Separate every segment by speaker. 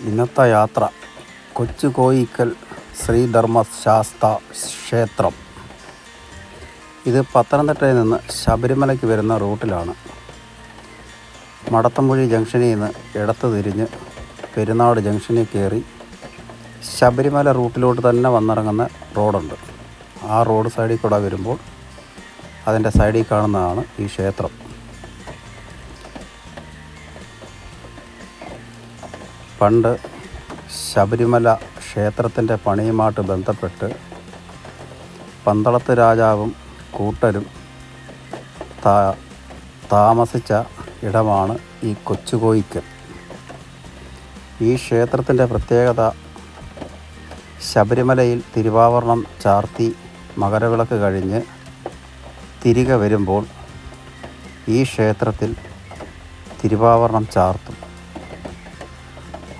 Speaker 1: ഇന്നത്തെ യാത്ര കൊച്ചു കോയിക്കൽ ശ്രീധർമ്മശാസ്ത ക്ഷേത്രം. ഇത് പത്തനംതിട്ടയിൽ നിന്ന് ശബരിമലയ്ക്ക് വരുന്ന റൂട്ടിലാണ്. മടത്തമ്പുഴി ജംഗ്ഷനിൽ നിന്ന് ഇടത്ത് തിരിഞ്ഞ് പെരുന്നാട് ജംഗ്ഷനിൽ കയറി ശബരിമല റൂട്ടിലോട്ട് തന്നെ വന്നിറങ്ങുന്ന റോഡുണ്ട്. ആ റോഡ് സൈഡിൽ കൂടെ വരുമ്പോൾ അതിന്റെ സൈഡിൽ കാണുന്നതാണ് ഈ ക്ഷേത്രം. പണ്ട് ശബരിമല ക്ഷേത്രത്തിന്റെ പണിയുമായിട്ട് ബന്ധപ്പെട്ട് പന്തളത്ത് രാജാവും കൂട്ടരും താ താമസിച്ച ഇടമാണ് ഈ കൊച്ചുകോയിക്കൽ ഈ ക്ഷേത്രത്തിന്റെ പ്രത്യേകത ശബരിമലയിൽ തിരുവാവരണം ചാർത്തി മകരവിളക്ക് കഴിഞ്ഞ് തിരികെ വരുമ്പോൾ ഈ ക്ഷേത്രത്തിൽ തിരുവാവരണം ചാർത്തും.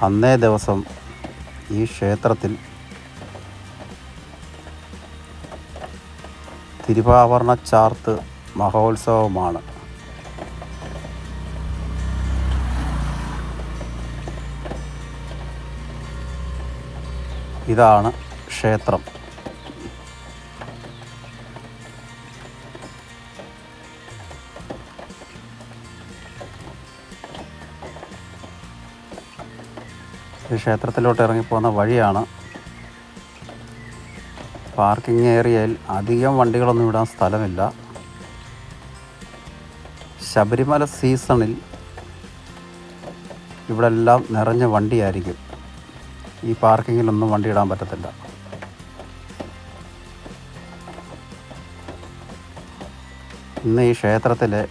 Speaker 1: അന്നേ ദിവസം ഈ ക്ഷേത്രത്തിൽ തിരുവാഭരണ ചാർത്ത് മഹോത്സവമാണ്. ഇതാണ് ക്ഷേത്രം. ഈ ക്ഷേത്രത്തിലോട്ട് ഇറങ്ങിപ്പോകുന്ന വഴിയാണ് പാർക്കിംഗ് ഏരിയയിൽ അധികം വണ്ടികളൊന്നും ഇടാൻ സ്ഥലമില്ല. ശബരിമല സീസണിൽ ഇവിടെ എല്ലാം നിറഞ്ഞ വണ്ടിയായിരിക്കും. ഈ പാർക്കിങ്ങിലൊന്നും വണ്ടി ഇടാൻ പറ്റത്തില്ല. ഇന്ന് ഈ ക്ഷേത്രത്തിലെ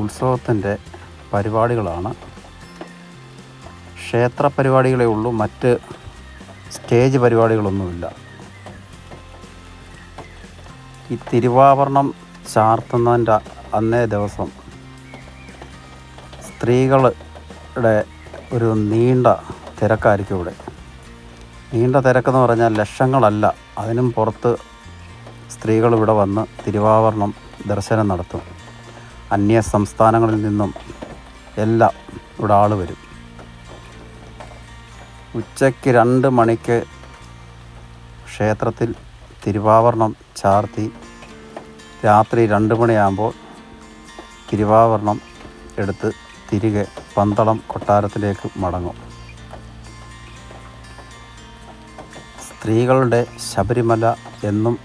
Speaker 1: ഉത്സവത്തിന്റെ പരിപാടികളാണ്. ക്ഷേത്ര പരിപാടികളേ ഉള്ളൂ മറ്റ് സ്റ്റേജ് പരിപാടികളൊന്നുമില്ല. ഈ തിരുവാഭരണം ചാർത്തുന്നതിന്റെ അന്നേ ദിവസം സ്ത്രീകളുടെ ഒരു നീണ്ട തിരക്കായിരിക്കും ഇവിടെ. നീണ്ട തിരക്കെന്ന് പറഞ്ഞാൽ ലക്ഷങ്ങളല്ല അതിനും പുറത്ത് സ്ത്രീകൾ ഇവിടെ വന്ന് തിരുവാഭരണം ദർശനം നടത്തും. അന്യ സംസ്ഥാനങ്ങളിൽ നിന്നും എല്ലാം ഇവിടെ ആൾ വരും. ഉച്ചയ്ക്ക് രണ്ട് മണിക്ക് ക്ഷേത്രത്തിൽ തിരുവാഭരണം ചാർത്തി. രാത്രി രണ്ട് മണിയാകുമ്പോൾ തിരുവാഭരണം എടുത്ത് തിരികെ പന്തളം കൊട്ടാരത്തിലേക്ക് മടങ്ങും. സ്ത്രീകളുടെ ശബരിമല എന്നും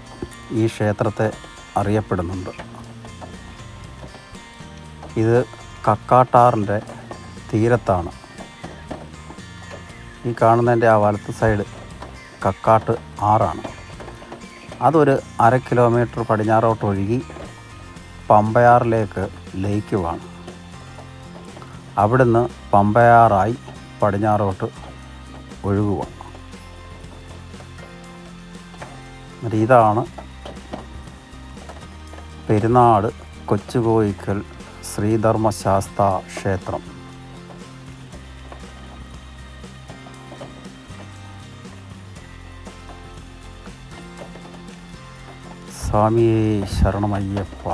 Speaker 1: ഈ ക്ഷേത്രത്തെ അറിയപ്പെടുന്നുണ്ട്. ഇത് കക്കാട്ടാറിന്റെ തീരത്താണ്. ഈ കാണുന്നതിന്റെ ആ വലത്ത് സൈഡ് കക്കാട്ട് ആറാണ്. അതൊരു അര കിലോമീറ്റർ പടിഞ്ഞാറോട്ട് ഒഴുകി പമ്പയാറിലേക്ക് ലയിക്കുവാണ്. അവിടുന്ന് പമ്പയാറായി പടിഞ്ഞാറോട്ട് ഒഴുകുവാണ്. ഇതാണ് പെരുന്നാട് കൊച്ചുകോയിക്കൽ ശ്രീധർമ്മശാസ്ത ക്ഷേത്രം. സ്വാമിയേ ശരണമയ്യപ്പ.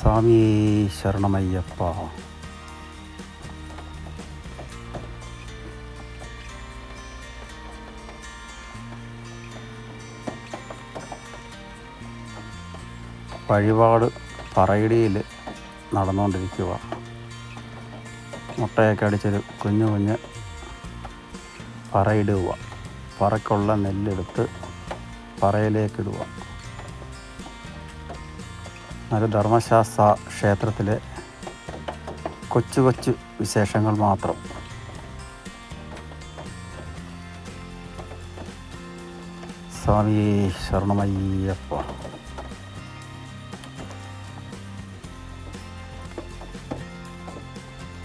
Speaker 1: സ്വാമിയേ ശരണമയ്യപ്പ. വഴിപാട് പറയിടിയിൽ നടന്നുകൊണ്ടിരിക്കുക. മുട്ടയൊക്കെ അടിച്ചൊരു കുഞ്ഞു കുഞ്ഞ് പറയിടുക. പറക്കുള്ള നെല്ലെടുത്ത് പറയിലേക്കിടുക നല്ല ധർമ്മശാസ്ത്ര ക്ഷേത്രത്തിലെ കൊച്ചു കൊച്ചു വിശേഷങ്ങൾ മാത്രം. സ്വാമി ശരണമയ്യപ്പ.